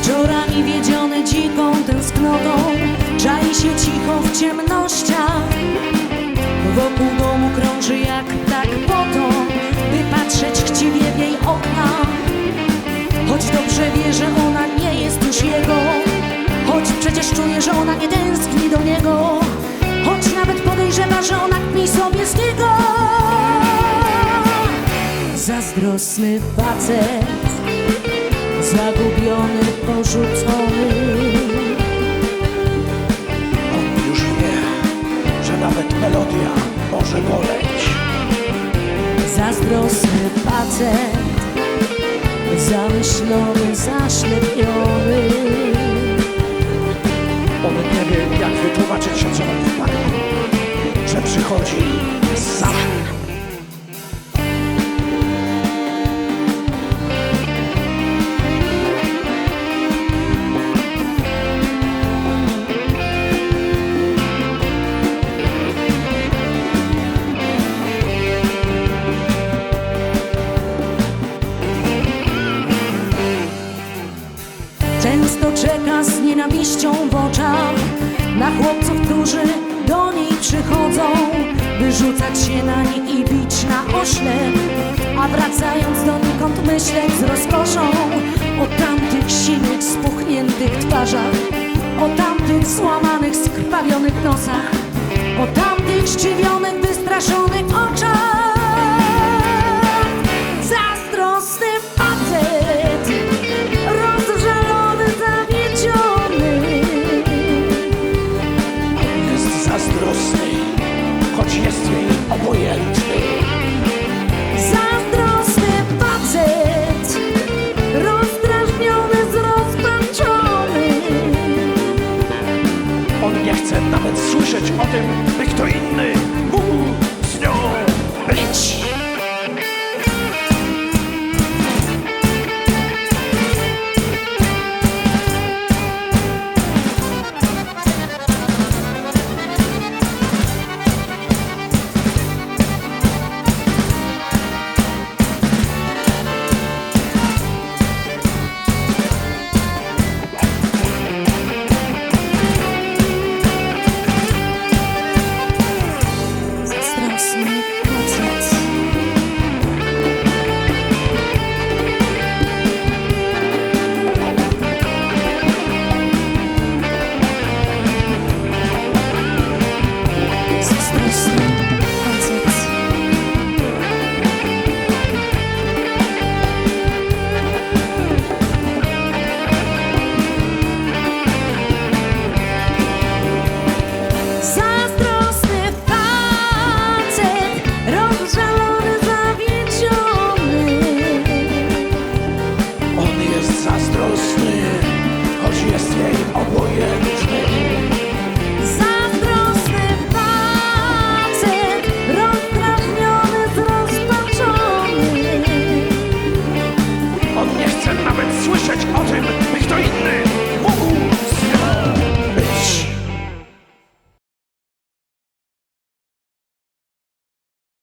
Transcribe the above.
Wieczorami wiedziony dziką tęsknotą. Czai się cicho w ciemnościach. Wokół domu krąży jak tak potą By patrzeć chciwie w jej okna. Choć dobrze wie, że ona nie jest już jego Choć przecież czuje, że ona nie tęskni do niego Choć nawet podejrzewa, że ona kpi sobie z niego. Zazdrosny facet melodia może boleć. Zazdrosny facet Zamyślony, zaślepiony On nie wie, jak wytłumaczyć się co wypadło, że przychodzi sam. Często czeka z nienawiścią w oczach Na chłopców, którzy do niej przychodzą By rzucać się na nich i bić na oślep A wracając donikąd myśleć z rozkoszą O tamtych siwych, spuchniętych twarzach O tamtych złamanych, skrwawionych nosach O tamtych zdziwionych, o tym, by kto inny mógł z nią być.